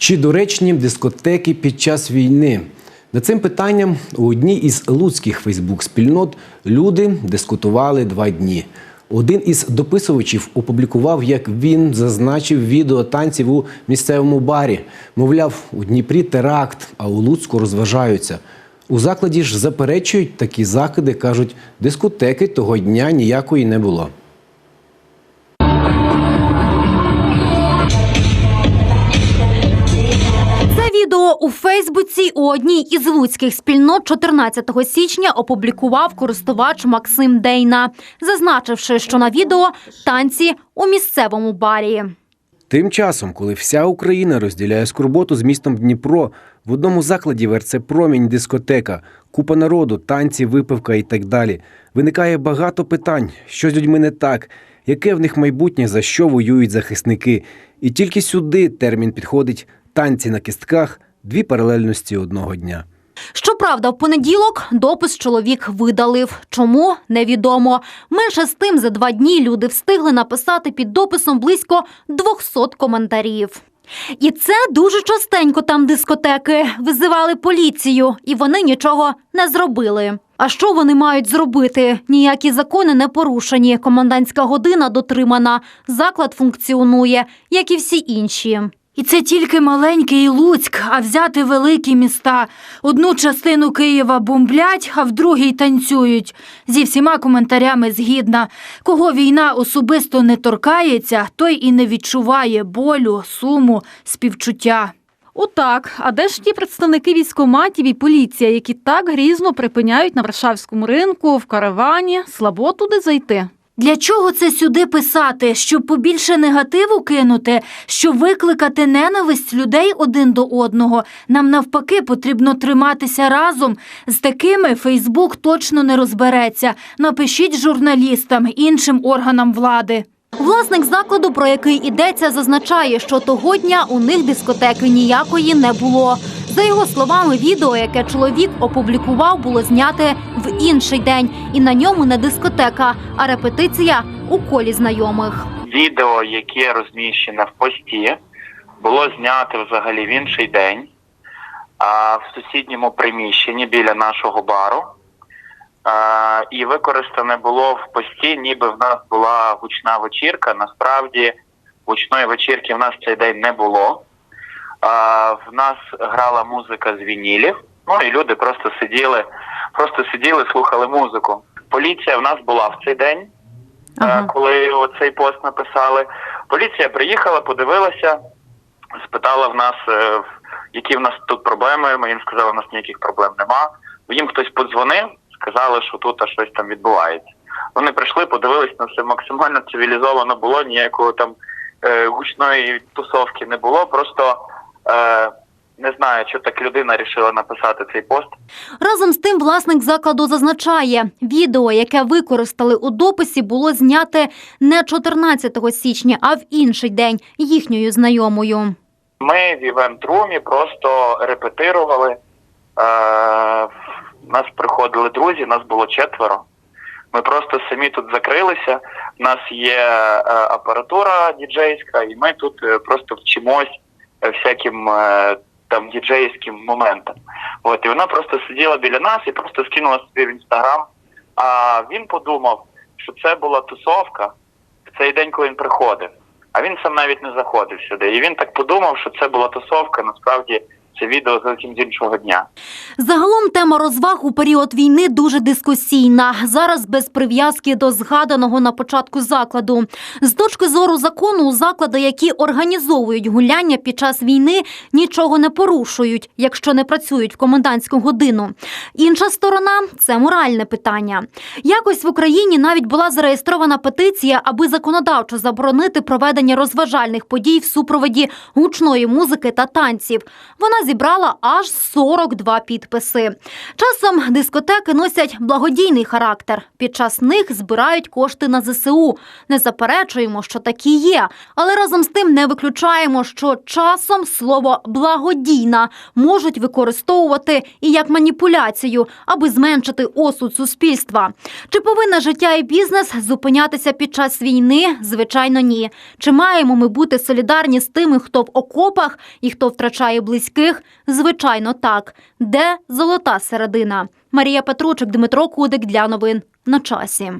Чи доречні дискотеки під час війни? Над цим питанням у одній із луцьких фейсбук-спільнот люди дискутували два дні. Один із дописувачів опублікував, як він зазначив відео танців у місцевому барі. Мовляв, у Дніпрі теракт, а у Луцьку розважаються. У закладі ж заперечують такі закиди, кажуть, дискотеки того дня ніякої не було. У Фейсбуці у одній із луцьких спільнот 14 січня опублікував користувач Максим Дейна, зазначивши, що на відео танці у місцевому барі. Тим часом, коли вся Україна розділяє скорботу з містом Дніпро, в одному закладі в РЦ Промінь дискотека, купа народу, танці, випивка і так далі. Виникає багато питань, що з людьми не так, яке в них майбутнє, за що воюють захисники. І тільки сюди термін підходить танці на кістках, дві паралельності одного дня. Щоправда, в понеділок допис чоловік видалив. Чому невідомо. Менше з тим за два дні люди встигли написати під дописом близько 200 коментарів. І це дуже частенько там дискотеки визивали поліцію, і вони нічого не зробили. А що вони мають зробити? Ніякі закони не порушені. Комендантська година дотримана. Заклад функціонує, як і всі інші. І це тільки маленький Луцьк, а взяти великі міста. Одну частину Києва бомблять, а в другій танцюють. Зі всіма коментарями згідна. Кого війна особисто не торкається, той і не відчуває болю, суму, співчуття. Отак. А де ж ті представники військоматів і поліція, які так грізно припиняють на Варшавському ринку, в каравані, слабо туди зайти? Для чого це сюди писати? Щоб побільше негативу кинути, щоб викликати ненависть людей один до одного. Нам навпаки потрібно триматися разом. З такими Фейсбук точно не розбереться. Напишіть журналістам, іншим органам влади. Власник закладу, про який йдеться, зазначає, що того дня у них дискотеки ніякої не було. За його словами, відео, яке чоловік опублікував, було зняте в інший день, і на ньому не дискотека, а репетиція у колі знайомих. відео, яке розміщене в пості, було знято взагалі в інший день, а в сусідньому приміщенні біля нашого бару. І використане було в пості, ніби в нас була гучна вечірка. Насправді гучної вечірки в нас цей день не було. А, в нас грала музика з вінілів. Ну і люди просто сиділи, просто сиділи, слухали музику. Поліція в нас була в цей день. Е, коли оцей пост написали. Поліція приїхала, подивилася, спитала в нас, е, які в нас тут проблеми. Ми їм сказали, у нас ніяких проблем нема. Їм хтось подзвонив, сказали, що тут щось там відбувається. Вони прийшли, подивились на все максимально цивілізовано було, ніякого там е, гучної тусовки не було. Просто е, не знаю, що так людина рішила написати цей пост. Разом з тим, власник закладу зазначає, відео, яке використали у дописі, було зняте не 14 січня, а в інший день їхньою знайомою. Ми в івент-румі просто репетирували. Е, нас приходили друзі, нас було четверо. Ми просто самі тут закрилися. У нас є е, апаратура діджейська, і ми тут е, просто вчимось всяким е, там діджейським моментам. От і вона просто сиділа біля нас і просто скинула собі в інстаграм. А він подумав, що це була тусовка в цей день, коли він приходив. А він сам навіть не заходив сюди. І він так подумав, що це була тусовка. Насправді це відео зовсім з іншого дня. Загалом тема розваг у період війни дуже дискусійна. Зараз без прив'язки до згаданого на початку закладу. З точки зору закону, заклади, які організовують гуляння під час війни, нічого не порушують, якщо не працюють в комендантську годину. Інша сторона це моральне питання. Якось в Україні навіть була зареєстрована петиція, аби законодавчо заборонити проведення розважальних подій в супроводі гучної музики та танців. Вона зібрала аж 42 підписи. Часом дискотеки носять благодійний характер. Під час них збирають кошти на ЗСУ. Не заперечуємо, що такі є, але разом з тим не виключаємо, що часом слово благодійна можуть використовувати і як маніпуляцію, аби зменшити осуд суспільства. Чи повинна життя і бізнес зупинятися під час війни? Звичайно, ні. Чи маємо ми бути солідарні з тими, хто в окопах і хто втрачає близьких? Звичайно, так. Де золота середина? Марія Петручик, Дмитро Кудик для новин на часі.